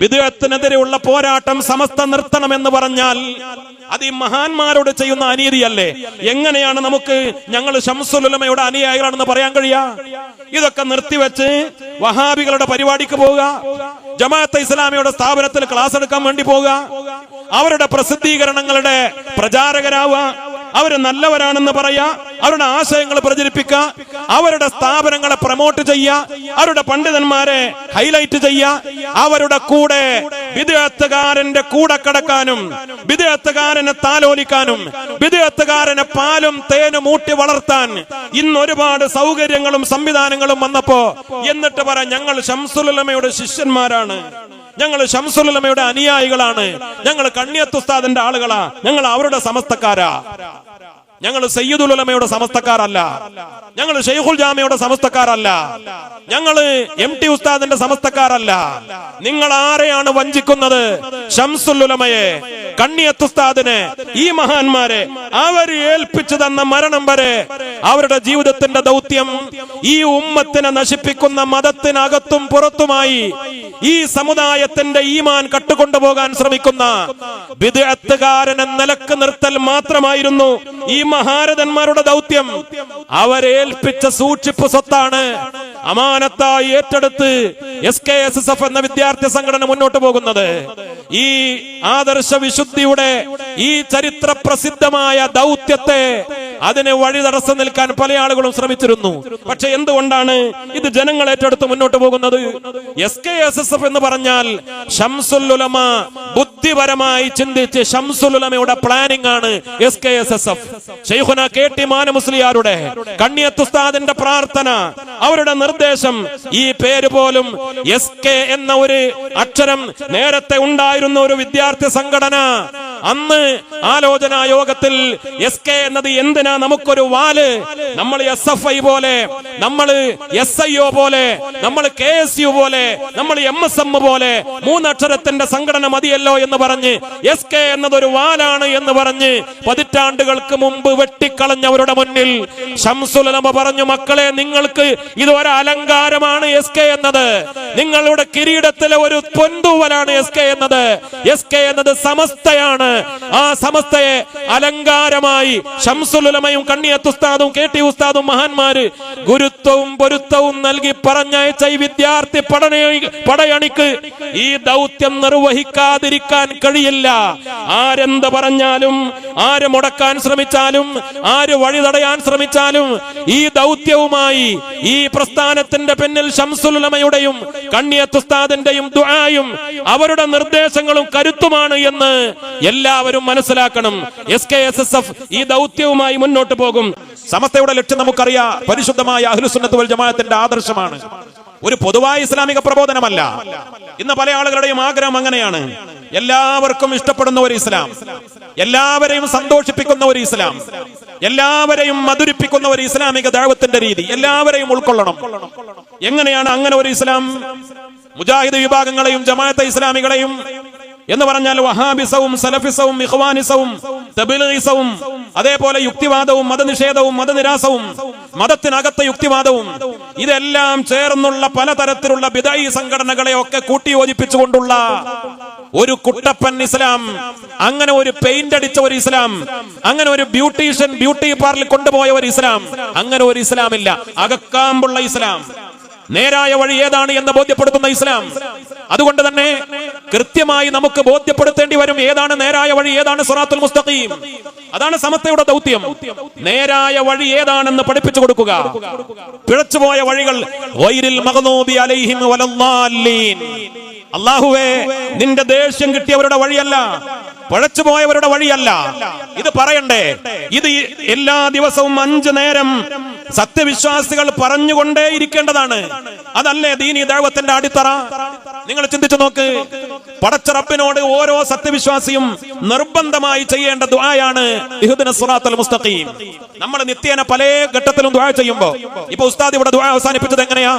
വിദേഹത്തിനെതിരെയുള്ള പോരാട്ടം സമസ്ത നിർത്തണമെന്ന് പറഞ്ഞാൽ അത് ഈ മഹാന്മാരോട് ചെയ്യുന്ന അനീതിയല്ലേ? എങ്ങനെയാണ് നമുക്ക് ഞങ്ങൾ ഷംസുലുലമയുടെ അനുയായികളാണെന്ന് പറയാൻ കഴിയാ? ഇതൊക്കെ നിർത്തിവെച്ച് വഹാബികളുടെ പരിപാടിക്ക് പോവുക ജമാഅത്ത് ഇസ്ലാമിയുടെ സ്ഥാപനത്തിൽ ക്ലാസ് എടുക്കാൻ വേണ്ടി പോവുക അവരുടെ പ്രസിദ്ധീകരണങ്ങളുടെ പ്രചാരകരാവുക അവർ നല്ലവരാണെന്ന് പറയാ അവരുടെ ആശയങ്ങൾ പ്രചരിപ്പിക്ക അവരുടെ സ്ഥാപനങ്ങളെ പ്രൊമോട്ട് ചെയ്യ അവരുടെ പണ്ഡിതന്മാരെ ഹൈലൈറ്റ് ചെയ്യ അവരുടെ കൂടെ വിദേഹത്തുകാരന്റെ കൂടെ കിടക്കാനും വിദേഹത്തുകാരനെ താലോലിക്കാനും വിദേഹത്തുകാരനെ പാലും തേനും ഊട്ടി വളർത്താൻ ഇന്ന് ഒരുപാട് സൗകര്യങ്ങളും സംവിധാനങ്ങളും വന്നപ്പോ എന്നിട്ട് പറ ഞങ്ങൾ ഷംസുലമയുടെ ശിഷ്യന്മാരാണ്. ഞങ്ങൾ ഷംസുലമയുടെ അനുയായികളാണ്. ഞങ്ങൾ കണ്ണിയത്തുസ്താദിന്റെ ആളുകളാ. ഞങ്ങൾ അവരുടെ സമസ്തക്കാരാ. ഞങ്ങൾ സയ്യിദുലമയുടെ സമസ്തക്കാരല്ല. ഞങ്ങൾ ഷെയ്ഖുൽ ജാമയുടെ സമസ്തക്കാരല്ല. ഞങ്ങൾ എം ടി ഉസ്താദിന്റെ സമസ്തക്കാരല്ല. നിങ്ങൾ ആരെയാണ് വഞ്ചിക്കുന്നത്? ഷംസുലുലമയെ കണ്ണിയത്തുസ്താദിനെ ഈ മഹാന്മാരെ അവർ ഏൽപ്പിച്ചു തന്ന മരണം വരെ അവരുടെ ജീവിതത്തിന്റെ ദൗത്യം ഈ ഉമ്മത്തിനെ നശിപ്പിക്കുന്ന മതത്തിനകത്തും പുറത്തുമായി ഈ സമുദായത്തിന്റെ ഈമാൻ കട്ടുകൊണ്ടുപോകാൻ ശ്രമിക്കുന്ന വിദഗ്ധകാരനെ നിലയ്ക്ക് നിർത്തൽ മാത്രമായിരുന്നു ഈ മഹാരഥന്മാരുടെ ദൗത്യം. അവരേൽപ്പിച്ച സൂക്ഷിപ്പ് സ്വത്താണ് അമാനത്തായി ഏറ്റെടുത്ത് S K S S F എന്ന വിദ്യാർത്ഥി സംഘടന മുന്നോട്ട് പോകുന്നത്. ഈ ആദർശ വിശുദ്ധിയുടെ ഈ ചരിത്ര പ്രസിദ്ധമായ ദൗത്യത്തെ അതിന് വഴി തടസ്സം നിൽക്കാൻ പല ആളുകളും ശ്രമിച്ചിരുന്നു. പക്ഷെ എന്തുകൊണ്ടാണ് ഇത് ജനങ്ങൾ ഏറ്റെടുത്ത് മുന്നോട്ട് പോകുന്നത്? S K S S F എന്ന് പറഞ്ഞാൽ ഷംസുലുലമ ബുദ്ധിപരമായി ചിന്തിച്ച് ഷംസുലുലമയുടെ പ്ലാനിംഗ് ആണ് S K S S F Shaikhuna K T Mana മുസ്ലിയാരുടെ കണ്ണിയത്തുസ്താദിന്റെ പ്രാർത്ഥന. അവരുടെ നിർദ്ദേശം ഈ പേര് പോലും എസ് കെ എന്ന ഒരു അക്ഷരം നേരത്തെ ഉണ്ടായിരുന്ന ഒരു വിദ്യാർത്ഥി സംഘടന. അന്ന് ആലോചനാ യോഗത്തിൽ എസ് കെ എന്നത് എന്തിനാ നമുക്കൊരു വാൽ? നമ്മൾ എസ് എഫ് ഐ പോലെ നമ്മൾ എസ് ഐ ഒ പോലെ നമ്മൾ കെ എസ് യു പോലെ നമ്മൾ എം എസ് എം പോലെ മൂന്നക്ഷരത്തിന്റെ സംഘടന മതിയല്ലോ എന്ന് പറഞ്ഞ് എസ് കെ എന്നതൊരു വാലാണ് എന്ന് പറഞ്ഞ് പതിറ്റാണ്ടുകൾക്ക് മുമ്പ് വെട്ടിക്കളഞ്ഞവരുടെ മുന്നിൽ ഷംസുലമ പറഞ്ഞു മക്കളെ നിങ്ങൾക്ക് ഇത് ഒരു അലങ്കാരമാണ് എസ് കെ എന്നത്. നിങ്ങളുടെ കിരീടത്തിലെ ഒരു പൊന്തൂവലാണ് എസ് കെ എന്നത്. എസ് കെ എന്നത് സമസ്തയാണ്. ആ സമസ്തയെ അലങ്കാരമായി ഷംസുലുലമയും കണ്ണിയത്തുസ്താദും കെ ടി ഉസ്താദും മഹാന്മാര് ഗുരുത്വവും പൊരുത്തവും നൽകി പറഞ്ഞയച്ച ഈ വിദ്യാർത്ഥി പഠന പടയണിക്ക് ഈ ദൗത്യം നിർവഹിക്കാതിരിക്കാൻ കഴിയില്ല. ആരെന്ത് പറഞ്ഞാലും ആര് മുടക്കാൻ ശ്രമിച്ചാലും ആര് വഴി തടയാൻ ശ്രമിച്ചാലും ഈ ദൗത്യവുമായി ഈ പ്രസ്ഥാനത്തിന്റെ പിന്നിൽ ഷംസുലുലമയുടെയും കണ്ണിയത്തുസ്താദിന്റെയും ദുആയും അവരുടെ നിർദ്ദേശങ്ങളും കരുത്തുമാണ് എന്ന് എല്ലാവരും മനസ്സിലാക്കണം. S K S S F ഈ ദൗത്യവുമായി മുന്നോട്ട് പോകും. സമസ്തയുടെ ലക്ഷ്യം നമുക്കറിയാം. പരിശുദ്ധമായ അഹ്ലുസുന്നത്ത് വൽ ജമാഅത്തിന്റെ ആദർശമാണ്. ഒരു പൊതുവായ ഇസ്ലാമിക പ്രബോധനമല്ല. ഇന്ന് പല ആളുകളുടെയും ആഗ്രഹം അങ്ങനെയാണ്. എല്ലാവർക്കും ഇഷ്ടപ്പെടുന്ന ഒരു ഇസ്ലാം. എല്ലാവരെയും സന്തോഷിപ്പിക്കുന്ന ഒരു ഇസ്ലാം. എല്ലാവരെയും മധുരിപ്പിക്കുന്ന ഒരു ഇസ്ലാമിക ദൈവത്തിന്റെ രീതി. എല്ലാവരെയും ഉൾക്കൊള്ളണം. എങ്ങനെയാണ് അങ്ങനെ ഒരു ഇസ്ലാം? മുജാഹിദ് വിഭാഗങ്ങളെയും ജമാഅത്തെ ഇസ്ലാമികളെയും എന്ന് പറഞ്ഞാൽ വഹാബിസവും സലഫിസവും ഇഖ്വാനിസവും തബിലീസവും അതേപോലെ യുക്തിവാദവും മതനിഷേധവും മതനിരാസവും മതത്തിനകത്തെ യുക്തിവാദവും ഇതെല്ലാം ചേർന്നുള്ള പലതരത്തിലുള്ള ബിദായി സംഘടനകളെ ഒക്കെ കൂട്ടിയോജിപ്പിച്ചുകൊണ്ടുള്ള ഒരു കുട്ടപ്പൻ ഇസ്ലാം അങ്ങനെ ഒരു പെയിന്റ് അടിച്ച ഒരു ഇസ്ലാം അങ്ങനെ ഒരു ബ്യൂട്ടീഷ്യൻ ബ്യൂട്ടി പാർലർ കൊണ്ടുപോയ ഒരു ഇസ്ലാം അങ്ങനെ ഒരു ഇസ്ലാമില്ല. അകക്കാമ്പുള്ള ഇസ്ലാം. നേരായ വഴി ഏതാണ് എന്ന് ബോധ്യപ്പെടുത്തുന്ന ഇസ്ലാം. അതുകൊണ്ട് തന്നെ കൃത്യമായി നമുക്ക് ബോധ്യപ്പെടുത്തേണ്ടി വരും ഏതാണ് നേരായ വഴി ഏതാണ് സുറാത്തുൽ മുസ്തഖീം. അതാണ് സമത്തയുടെ ദൗത്യം. നേരായ വഴി ഏതാണെന്ന് പഠിപ്പിച്ചു കൊടുക്കുക. പിഴച്ചുപോയ വഴികൾ വൈരിൽ മഗ്ദൂബി അലൈഹിം വലല്ലാലീൻ അള്ളാഹുവേ നിന്റെ ദേഷ്യം കിട്ടിയവരുടെ വഴിയല്ല. പഴച്ചുപോയവരുടെ വഴിയല്ല. ഇത് പറയണ്ടേ? ഇത് എല്ലാ ദിവസവും അഞ്ചു നേരം സത്യവിശ്വാസികൾ പറഞ്ഞുകൊണ്ടേ ഇരിക്കേണ്ടതാണ് അതല്ലേ ദീനി ദൈവത്തിന്റെ അടിത്തറ? നിങ്ങൾ ചിന്തിച്ചു നോക്ക്. പടച്ച റബ്ബിനോട് ഓരോ സത്യവിശ്വാസിയും നിർബന്ധമായി ചെയ്യേണ്ട ദുആയാണ് മുസ്തഖീം. നമ്മൾ നിത്യേന പല ഘട്ടത്തിലും ദുആ ചെയ്യുമ്പോൾ ഇപ്പൊ ഉസ്താദ് ഇവിടെ ദുആ അവസാനിപ്പിച്ചത് എങ്ങനെയാ?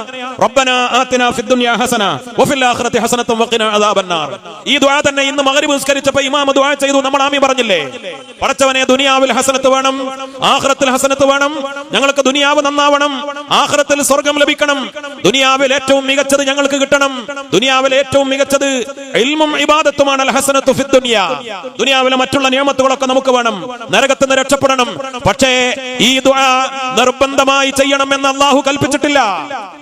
റബ്ബന ആതിന ഫിദ്ദുനിയ ഹസന വഫിൽ ആഖിറതി ഹസനത്തും വഖിന അദാബന്നാർ. ഈ ദുആ തന്നെ ഇന്ന് മഗ്രിബ് നിസ്കരിച്ചപ്പോൾ ഇമാം ദുആ ചെയ്തു നമ്മൾ ആമി പറഞ്ഞില്ലേ? പടച്ചവനെ ദുനിയാവിൽ ഹസനത്ത് വേണം ആഹ്റത്തിൽ ഹസനത്ത് വേണം ഞങ്ങൾക്ക് ദുനിയാവ് നന്നാവണം ആഖിറത്തിൽ സ്വർഗം ലഭിക്കണം. ദുനിയാവിൽ ഏറ്റവും മികച്ചത് ഞങ്ങൾക്ക് കിട്ടണം. ദുനിയാവിൽ ഏറ്റവും മികച്ചത് ഇൽമും ഇബാദത്തുമാണ് അൽ ഹസനത്തു ഫി ദുനിയ. ദുനിയാവിലെ മറ്റുള്ള നിയമത്തുകളൊക്കെ നമുക്ക് വേണം നരകത്തിൽ രക്ഷപ്പെടണം. പക്ഷേ ഈ ദുആ നിർബന്ധമായി ചെയ്യണം എന്ന് അള്ളാഹു കൽപ്പിച്ചിട്ടില്ല.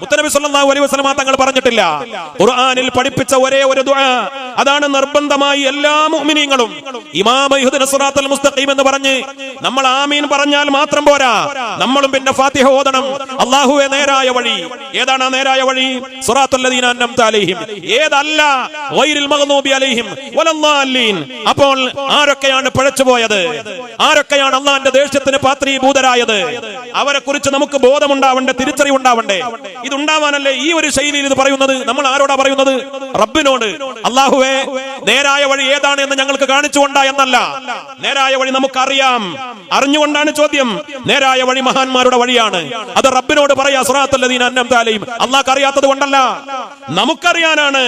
മുത്തനബി സല്ലല്ലാഹു അലൈഹി വസല്ലമ തങ്ങൾ പറഞ്ഞിട്ടില്ല. ഖുർആനിൽ പഠിപ്പിച്ച ഒരേ ഒരു ദുആ അതാണ് നിർബന്ധമായി എല്ലാ മുഅ്മിനീങ്ങളും ഇഹ്ദിന മുസ്തഖീം എന്ന് പറഞ്ഞ് നമ്മൾ ആമീൻ പറഞ്ഞാൽ മാത്രം പോരാ. നമ്മളും പിന്നെ ഫാത്തിഹ ഓതണം. അള്ളാഹുവെ നേരായ വഴി. ഏതാണ് ആ നേരായ വഴി? സിറാത്തുൽ ലദീന അൻഅംത അലൈഹിം. ഏതല്ല? അപ്പോൾ ആരൊക്കെയാണ് പിഴച്ചുപോയത്? ആരൊക്കെയാണ് അള്ളാന്റെ ദേഷ്യത്തിന് പാത്രീഭൂതരായത്? അവരെ കുറിച്ച് നമുക്ക് ബോധമുണ്ടാവണ്ടേ തിരിച്ചറിവുണ്ടാവണ്ടേ? ഇതുണ്ടാവാനല്ലേ ഈ ഒരു ശൈലിയിൽ ഇത് പറയുന്നത്? നമ്മൾ ആരോടാ പറയുന്നത്? റബ്ബിനോട്. അള്ളാഹുവേ നേരായ വഴി ഏതാണ് എന്ന് ഞങ്ങൾക്ക് കാണിച്ചുകൊണ്ടാ എന്നല്ല. നേരായ വഴി നമുക്കറിയാം. അറിഞ്ഞുകൊണ്ടാണ് ചോദ്യം. നേരായ വഴി മഹാന്മാരുടെ വഴിയാണ്. അത് റബ്ബിനോട് പറയാ സുറാത്തല്ലദീൻ അന്നം താലയും അള്ളാഹ് അറിയാത്തത് കൊണ്ടല്ല. നമുക്കറിയാനാണ്.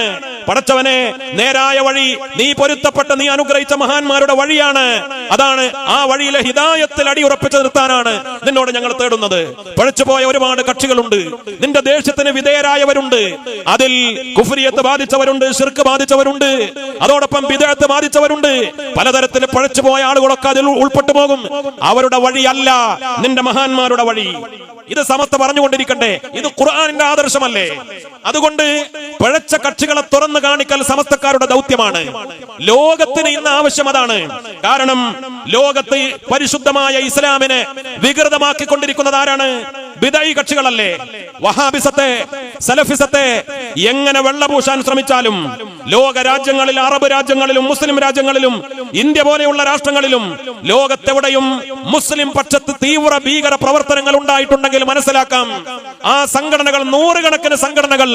പടച്ചവനെ നേരായ വഴി നീ പൊരുത്തപ്പെട്ട നീ അനുഗ്രഹിച്ച മഹാന്മാരുടെ വഴിയാണ്. അതാണ് ആ വഴിയിലെ ഹിതായത്തിൽ അടിയുറപ്പിച്ചു നിർത്താനാണ്. നിന്നോട് ഞങ്ങൾ തേടുന്നത്. പഴച്ചുപോയ ഒരുപാട് കക്ഷികളുണ്ട്. നിന്റെ ദേശത്തിന് വിധേയരായവരുണ്ട്. അതിൽ കുഫരിയത്ത് ബാധിച്ചവരുണ്ട് ഷിർക്ക് ബാധിച്ചവരുണ്ട്. അതോടൊപ്പം വിദേഹത്ത് ബാധിച്ചവരുണ്ട്. പലതരത്തിൽ പഴച്ചുപോയ ആളുകളൊക്കെ അതിൽ ഉൾപ്പെട്ടു പോകും. അവരുടെ വഴിയല്ല നിന്റെ മഹാന്മാരുടെ വഴി. ഇത് സമസ്ത പറഞ്ഞുകൊണ്ടിരിക്കട്ടെ. ഇത് ഖുർആാനിന്റെ ആദർശമല്ലേ? അതുകൊണ്ട് പഴച്ച കക്ഷികളെ തുറന്നു കാണിക്കൽ സമസ്തക്കാരുടെ ദൗത്യമാണ്. ലോകത്തിന് ഇന്ന് ആവശ്യം അതാണ്. കാരണം ലോകത്ത് പരിശുദ്ധമായ ഇസ്ലാമിനെ വികൃതമാക്കിക്കൊണ്ടിരിക്കുന്നത് ആരാണ്? ബിദൈ കക്ഷികളല്ലേ? വഹാബിസത്തെ സലഫിസത്തെ എങ്ങനെ വെള്ളപൂശാൻ ശ്രമിച്ചാലും ലോക രാജ്യങ്ങളിൽ അറബ് രാജ്യങ്ങളിലും മുസ്ലിം രാജ്യങ്ങളിലും ഇന്ത്യ പോലെയുള്ള രാഷ്ട്രങ്ങളിലും ലോകത്തെവിടെയും മുസ്ലിം പക്ഷത്ത് തീവ്ര ഭീകര പ്രവർത്തനങ്ങൾ ഉണ്ടായിട്ടുണ്ടെങ്കിൽ മനസ്സിലാക്കാം. ആ സംഘടനകൾ നൂറുകണക്കിന് സംഘടനകൾ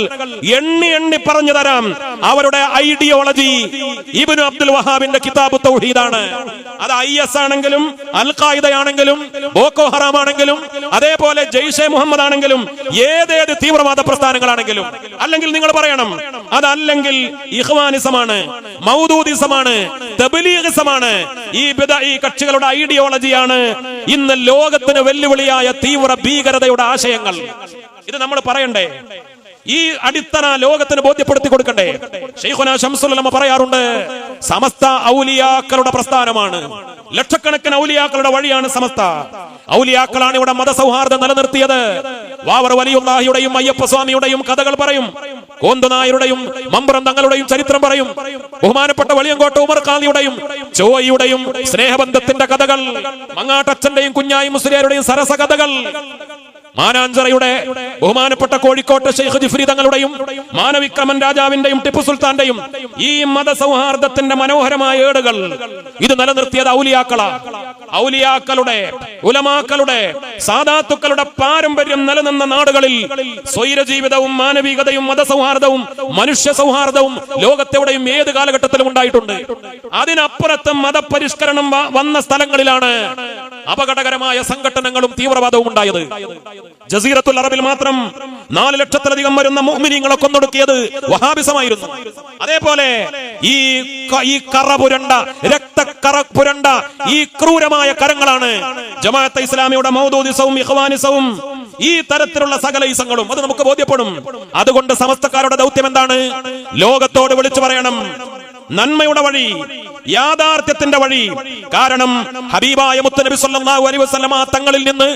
എണ്ണി എണ്ണി പറഞ്ഞു തരാം. അവരുടെ ഐഡിയോളജി ഇബിനു അബ്ദുൽ വഹാബിന്റെ കിതാബ് തൗഹീദാണ്. അത് ഐ എസ് ആണെങ്കിലും അൽ ഖായിദ ആണെങ്കിലും ബോക്കോ ഹറാം ആണെങ്കിലും അതേപോലെ ജെയ്ഷെ മുഹമ്മദ് ആണെങ്കിലും ഏതേത് തീവ്രവാദ പ്രസ്ഥാനങ്ങളാണെങ്കിലും. അല്ലെങ്കിൽ നിങ്ങൾ പറയണം അതല്ലെങ്കിൽ ഇഹ്വാനിസമാണ് മൗദൂദിസമാണ് ഈ ഈ കക്ഷികളുടെ ഐഡിയോളജിയാണ് ഇന്ന് ലോകത്തിന് വെല്ലുവിളിയായ തീവ്ര ഭീകരതയുടെ ആശയങ്ങൾ. ഇത് നമ്മൾ പറയണ്ടേ? ഈ അടിത്തറ ലോകത്തിന് ബോധ്യപ്പെടുത്തി കൊടുക്കണ്ടേ? ഷെയ്ഖുന ശംസുലമ പറയാറുണ്ട് സമസ്ത ഔലിയാക്കളുടെ പ്രസ്ഥാനമാണ്. ലക്ഷക്കണക്കിന് ഔലിയാക്കളുടെ വഴിയാണ് സമസ്ത. ഔലിയാക്കളാണ് ഇവിടെ മതസൗഹാർദ്ദം നിലനിർത്തിയത്. വാവർ വലിയുള്ളാഹിയുടെയും അയ്യപ്പസ്വാമിയുടെയും കഥകൾ പറയും. കോന്തുനായരുടെയും മമ്പ്രം തങ്ങളുടെയും ചരിത്രം പറയും. ബഹുമാനപ്പെട്ട വലിയങ്കോട്ട ഉമർ ഖാദിയുടെയും ചോയിയുടെയും സ്നേഹബന്ധത്തിന്റെ കഥകൾ മങ്ങാട്ടച്ഛന്റെയും കുഞ്ഞായി മുസ്ലിയാരുടെയും സരസ കഥകൾ മാനാഞ്ചറയുടെ ബഹുമാനപ്പെട്ട കോഴിക്കോട്ട് ഷെയ്ഖ് ജിഫ്രി തങ്ങളുടെയും മാനവിക്രമൻ രാജാവിന്റെയും ടിപ്പു സുൽത്താന്റെയും ഈ മത സൗഹാർദ്ദത്തിന്റെ മനോഹരമായ ഏടുകൾ ഇത് നിലനിർത്തിയത് ഔലിയാക്കള ഔലിയാക്കളുടെ ഉലമാക്കളുടെ സാധാത്തുക്കളുടെ പാരമ്പര്യം നിലനിന്ന നാടുകളിൽ സ്വൈര ജീവിതവും മാനവികതയും മതസൗഹാർദ്ദവും മനുഷ്യ സൗഹാർദ്ദവും ലോകത്തെവിടെയും ഏത് കാലഘട്ടത്തിലും ഉണ്ടായിട്ടുണ്ട്. അതിനപ്പുറത്ത് മതപരിഷ്കരണം വന്ന സ്ഥലങ്ങളിലാണ് അപകടകരമായ സംഘടനകളും തീവ്രവാദവും ഉണ്ടായത്. ജസീറത്തുൽ അറബിൽ മാത്രം നാല് ലക്ഷത്തിലധികം വരുന്ന മുഅ്മിനീങ്ങളെ കൊന്നൊടുക്കിയത് വഹാബിസമായിരുന്നു. അതേപോലെ ഈ കറ പുരണ്ട രക്തക്കറ പുരണ്ട ഈ ക്രൂരമായ കരങ്ങളാണ്. ജമാഅത്തെ ഇസ്ലാമിയുടെ മൗദൂദിസവും ഇഖ്വാനിസവും ഈ തരത്തിലുള്ള സകല ഈസങ്ങളും. അത് നമുക്ക് ബോധ്യപ്പെടും. അതുകൊണ്ട് സമസ്തക്കാരുടെ ദൗത്യം എന്താണ്? ലോകത്തോട് വിളിച്ചു പറയണം. നന്മയുടെ വഴി. യാഥാർത്ഥ്യത്തിന്റെ വഴി. കാരണം ഹബീബായ മുത്തനബി സല്ലല്ലാഹു അലൈഹി വസല്ലമ തങ്ങളിൽ നിന്ന്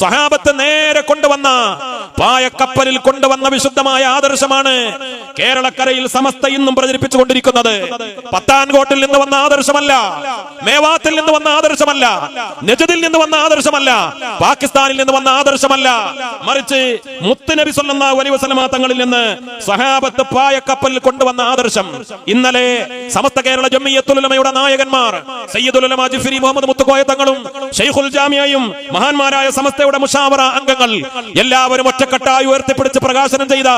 സ്വഹാബത്ത് നേരെ കൊണ്ടുവന്ന പായക്കപ്പലിൽ കൊണ്ടുവന്ന വിശുദ്ധമായ ആദർശമാണ് കേരളക്കരയിൽ സമസ്ത ഇന്നും പ്രചരിപ്പിച്ചുകൊണ്ടിരിക്കുന്നത്. പത്താൻകോട്ടിൽ നിന്ന് വന്ന ആദർശമല്ല മേവാത്തിൽ നിന്ന് വന്ന ആദർശമല്ല നജദിൽ നിന്ന് വന്ന ആദർശമല്ല പാകിസ്ഥാനിൽ നിന്ന് വന്ന ആദർശമല്ല. മറിച്ച് മുത്തുനബി സല്ലല്ലാഹു അലൈഹി വസല്ലമ തങ്ങളിൽ നിന്ന് സഹാബത്ത് പായക്കപ്പലിൽ കൊണ്ടുവന്ന ആദർശം ഇന്നലെ സമസ്ത കേരള ജമ്മിയത്തുലമയുടെ നായകന്മാർ സയ്യിദുലമ ജിഫ്രി മുഹമ്മദ് മുത്തുക്കോയ തങ്ങളും ഷെയ്ഖുൽ ജാമിയയും മഹാന്മാരായ സമസ്തയുടെ മുഷാവറ അംഗങ്ങൾ എല്ലാവരും ഒറ്റക്കെട്ടായി ഉയർത്തിപ്പിടിച്ച് പ്രകാശനം ചെയ്ത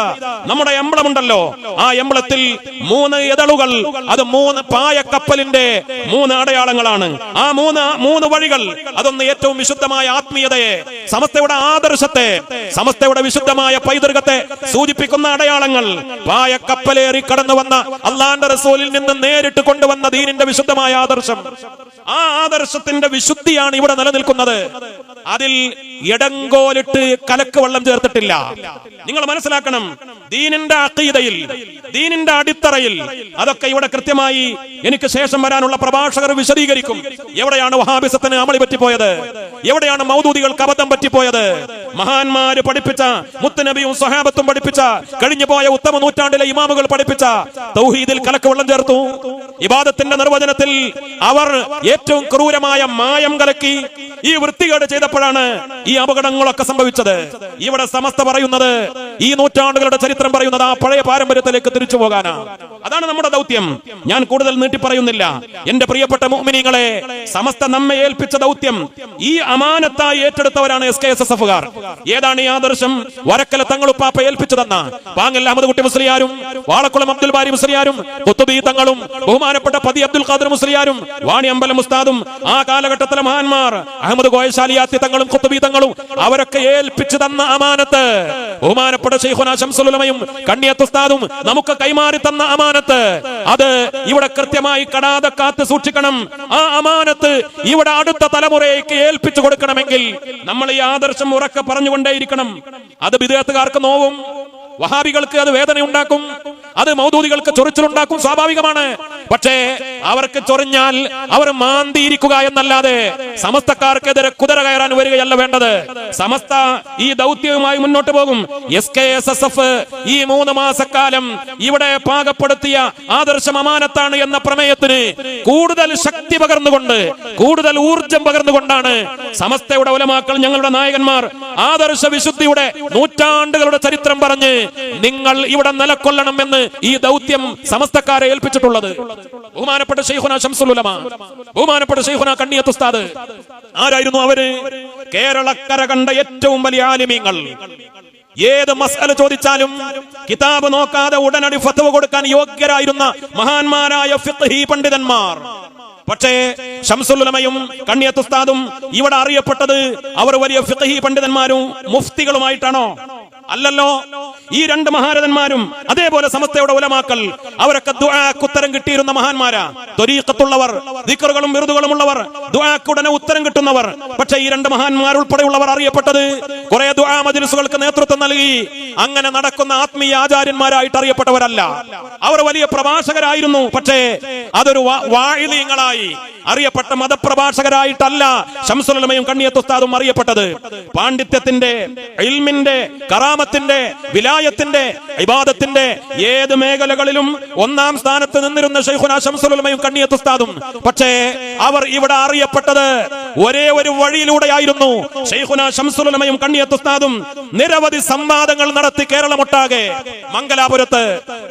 നമ്മുടെ എംബ്ലം ഉണ്ടല്ലോ ആ എംബ്ലത്തിൽ മൂന്ന് ഇതളുകൾ അത് മൂന്ന് പായക്കപ്പലിന്റെ മൂന്ന് അടയാളങ്ങളാണ്. ആ മൂന്ന് മൂന്ന് വഴികൾ അതൊന്ന് ഏറ്റവും വിശുദ്ധമായ ആത്മീയതയെ സമസ്തയുടെ ആദർശത്തെ സമസ്തയുടെ വിശുദ്ധമായ പൈതൃകത്തെ സൂചിപ്പിക്കുന്ന അടയാളങ്ങൾ. പായക്കപ്പലേറി കടന്നു വന്ന അള്ളാന്റെ റസൂലിൽ നിന്ന് നേരിട്ട് കൊണ്ടുവന്ന ദീനിന്റെ വിശുദ്ധമായ ആദർശം. ആ ആദർശത്തിന്റെ വിശുദ്ധിയാണ് ഇവിടെ നിലനിൽക്കുന്നത്. അതിൽ ഇടങ്കോലിട്ട് കലക്ക് വെള്ളം ചേർത്തിട്ടില്ല. നിങ്ങൾ മനസ്സിലാക്കണം ദീനിന്റെ അക്കീതയിൽ ദീനിന്റെ അടിത്തറയിൽ അതൊക്കെ ഇവിടെ കൃത്യമായി എനിക്ക് ശേഷം വരാനുള്ള പ്രഭാഷകർ വിശദീകരിക്കും. എവിടെയാണ് വഹാബിസത്തിന് അമളി പറ്റിപ്പോയത്? എവിടെയാണ് മൗദൂദികൾക്ക് അബദ്ധം പറ്റിപ്പോയത്? മഹാന്മാര് പഠിപ്പിച്ച മുത്തനബിയും സഹാബത്തും പഠിപ്പിച്ച കഴിഞ്ഞു പോയ ഉത്തമ നൂറ്റാണ്ടിലെ ഇമാമുകൾ പഠിപ്പിച്ച തൗഹീദിൽ കലക്ക് വെള്ളം ചേർത്തു. ഇബാദത്തിന്റെ നിർവചനത്തിൽ അവർ ഏറ്റവും ക്രൂരമായ മായം കലക്കി ഈ വൃത്തികേട് ചെയ്തപ്പോഴാണ് ഈ അപകടങ്ങളൊക്കെ സംഭവിച്ചത്. ഇവിടെ സമസ്ത പറയുന്നത് ഈ നൂറ്റാണ്ടുകളുടെ ചരിത്രം പറയുന്നത് ആ പഴയ പാരമ്പര്യത്തിലേക്ക് തിരിച്ചു പോകാനാ. അതാണ് നമ്മുടെ ദൗത്യം. ഞാൻ കൂടുതൽ നീട്ടി പറയുന്നില്ല. എന്റെ പ്രിയപ്പെട്ട മോമിനികളെ സമസ്ത നമ്മെ ഏൽപ്പിച്ച ദൗത്യം ഈ അമാനത്തായി ഏറ്റെടുത്തവരാണ് എസ് കെ എസ് എസ് എഫുകാർ ഏതാണ് ഈ ആദർശം? വരക്കല തങ്ങളുപ്പാപ്പ ഏൽപ്പിച്ചു തന്ന പാങ്ങൽ അഹമ്മദ് കുട്ടി മുസ്ലിയാരും വാളക്കുളം അബ്ദുൽ ബാരി മുസ്ലിയാരും കുത്തുബി തങ്ങളും ബഹുമാനപ്പെട്ട പതി അബ്ദുൽ ഖാദർ മുസ്ലിയാരും വാണി അമ്പലം ഉസ്താദും ആ കാലഘട്ടത്തിലെ മഹാന്മാർ അഹമ്മദ് ഗോയശാലിയാത്തി തങ്ങളും കുത്തുബി തങ്ങളും അവരൊക്കെ ഏൽപ്പിച്ചു തന്ന അമാനത്ത്. ബഹുമാനപ്പെട്ട ഷെയ്ഖുന ശംസുലമയും കണ്ണിയത്ത് ഉസ്താദും നമുക്ക് കൈമാറി തന്ന അമാനത്ത്. അത് ഇവിടെ കൃത്യമായി കടാതെ കാത്തു സൂക്ഷിക്കണം. ആ അമാനത്ത് ഇവിടെ അടുത്ത തലമുറയ്ക്ക് ഏൽപ്പിച്ചു കൊടുക്കണമെങ്കിൽ നമ്മൾ ഈ ആദർശം ഉറക്കെ പറഞ്ഞുകൊണ്ടേയിരിക്കണം. അത് വിദേഹത്തുകാർക്ക് നോവും. വഹാബികൾക്ക് അത് വേദന ഉണ്ടാക്കും അത് മൗദൂദികൾക്ക് ചൊറിച്ചിലുണ്ടാക്കും സ്വാഭാവികമാണ്. പക്ഷേ അവർക്ക് ചൊറിഞ്ഞാൽ അവർ മാന്തിയിരിക്കുക എന്നല്ലാതെ സമസ്തക്കാർക്കെതിരെ കുതിര കയറാൻ വരികയല്ല വേണ്ടത്. സമസ്ത ഈ ദൗത്യവുമായി മുന്നോട്ട് പോകും. S K S S F ഈ മൂന്ന് മാസക്കാലം ഇവിടെ പാകപ്പെടുത്തിയ ആദർശം അമാനത്താണ് എന്ന പ്രമേയത്തിന് കൂടുതൽ ശക്തി പകർന്നുകൊണ്ട് കൂടുതൽ ഊർജം പകർന്നുകൊണ്ടാണ് സമസ്തയുടെ ഉലമാക്കൾ ഞങ്ങളുടെ നായകന്മാർ ആദർശ വിശുദ്ധിയുടെ നൂറ്റാണ്ടുകളുടെ ചരിത്രം പറഞ്ഞ് നിങ്ങൾ ഇവിടെ നിലക്കൊള്ളണം എന്ന് ഈ ദൗത്യം സമസ്തക്കാരെ ഏൽപ്പിച്ചിട്ടുള്ളത്. ബഹുമാനപ്പെട്ട ഷെയ്ഖുന ശംസുലുലമ. ബഹുമാനപ്പെട്ട ഷെയ്ഖുന കണ്ണിയത്ത് ഉസ്താദ് ആരായിരുന്നു അവർ? കേരളക്കര കണ്ട ഏറ്റവും വലിയ ആലിമീങ്ങൾ. ഏത് മസ്അല ചോദിച്ചാലും കിതാബ് നോക്കാതെ ഉടനടി ഫത്തവ് കൊടുക്കാൻ യോഗ്യരായിരുന്ന മഹാന്മാരായ ഫിഖ്ഹി പണ്ഡിതന്മാർ. പക്ഷേ ഷംസുലുലമയും കണ്ണിയത്തുസ്താദും ഇവിടെ അറിയപ്പെട്ടത് അവർ വലിയ ഫിഖ്ഹി പണ്ഡിതന്മാരും മുഫ്തികളുമായിട്ടാണോ? അല്ലല്ലോ. ഈ രണ്ട് മഹാരഥന്മാരും അതേപോലെ സമസ്തയുടെ ഉലമാക്കൾ അവരൊക്കെ ഉത്തരം കിട്ടിയിരുന്ന മഹാന്മാരാ. ത്വരീഖത്തുള്ളവർ ദിക്റുകളും ബിരുദുകളും ഉള്ളവർ ദുആക്കുടനെ ഉത്തരം കിട്ടുന്നവർ. പക്ഷേ ഈ രണ്ട് മഹാന്മാർ ഉൾപ്പെടെയുള്ളവർ അറിയപ്പെട്ടത് കുറെ ദുആ മജ്ലിസുകൾക്ക് നേതൃത്വം നൽകി. അങ്ങനെ നടക്കുന്ന ആത്മീയ ആചാര്യന്മാരായിട്ട് അറിയപ്പെട്ടവരല്ല. അവർ വലിയ പ്രഭാഷകരായിരുന്നു. പക്ഷേ അതൊരു വാഴിനീയങ്ങളായി അറിയപ്പെട്ട മതപ്രഭാഷകരായിട്ടല്ല ശംസുലമയും കണ്ണിയത്തുസ്താദും അറിയപ്പെട്ടത്. പാണ്ഡിത്യത്തിന്റെ ഇൽമിന്റെ കറാമത്തിന്റെ വിലായത്തിന്റെ ഇബാദത്തിന്റെ ഏത് മേഖലകളിലും ഒന്നാം സ്ഥാനത്ത് നിന്നിരുന്ന ഷെയ്ഖുന ശംസുലമയും കണ്ണിയത്തുസ്താദും പക്ഷേ അവർ ഇവിടെ അറിയപ്പെട്ടത് ഒരേ ഒരു വഴിയിലൂടെയായിരുന്നു. ഷെയ്ഖുന ശംസുലമയും കണ്ണിയത്തുസ്താദും നിരവധി സംവാദങ്ങൾ നടത്തി കേരളമൊട്ടാകെ. മംഗലാപുരത്ത്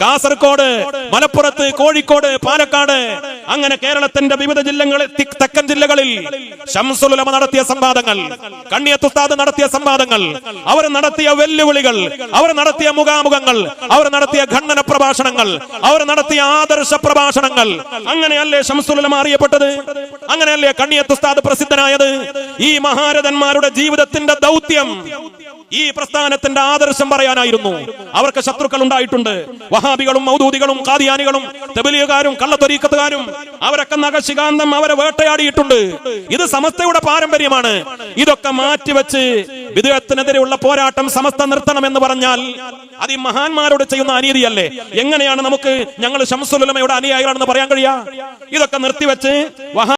കാസർകോട് മലപ്പുറത്ത് കോഴിക്കോട് പാലക്കാട് അങ്ങനെ കേരളത്തിന്റെ വിവിധ ജില്ലകളിൽ തെക്കൻ ജില്ലകളിൽ ഷംസുലമ നടത്തിയ സംവാദങ്ങൾ കണ്ണിയത്തുസ്താദ് നടത്തിയ സംവാദങ്ങൾ അവർ നടത്തിയ വെല്ലുവിളികൾ അവർ നടത്തിയ മുഖാമുഖങ്ങൾ അവർ നടത്തിയ ഖണ്ഡന പ്രഭാഷണങ്ങൾ അവർ നടത്തിയ ആദർശ പ്രഭാഷണങ്ങൾ. അങ്ങനെയല്ലേ ഷംസുലമ അറിയപ്പെട്ടത്? അങ്ങനെയല്ലേ കണ്ണിയത്തുസ്താദ് പ്രസിദ്ധനായത്? ഈ മഹാരഥന്മാരുടെ ജീവിതത്തിന്റെ ദൗത്യം ഈ പ്രസ്ഥാനത്തിന്റെ ആദർശം പറയാനായിരുന്നു. അവർക്ക് ശത്രുക്കൾ ഉണ്ടായിട്ടുണ്ട്. വഹാബികളും മൗദൂദികളും കാദിയാനികളും തെബലിയുകാരും കള്ളത്തൊരീക്കത്തുകാരും അവരൊക്കെ നഖശികാന്തം അവരെ വേട്ടയാടിയിട്ടുണ്ട്. ഇത് സമസ്തയുടെ പാരമ്പര്യമാണ്. ഇതൊക്കെ മാറ്റിവെച്ച് വിദേഹത്തിനെതിരെയുള്ള പോരാട്ടം സമസ്ത നിർത്തണം എന്ന് പറഞ്ഞാൽ അത് ഈ മഹാന്മാരോട് ചെയ്യുന്ന അനീതിയല്ലേ? എങ്ങനെയാണ് നമുക്ക് ഞങ്ങൾ ശംസുലമയുടെ അനുയായികളാണെന്ന് പറയാൻ കഴിയാ? ഇതൊക്കെ നിർത്തിവെച്ച് വഹാ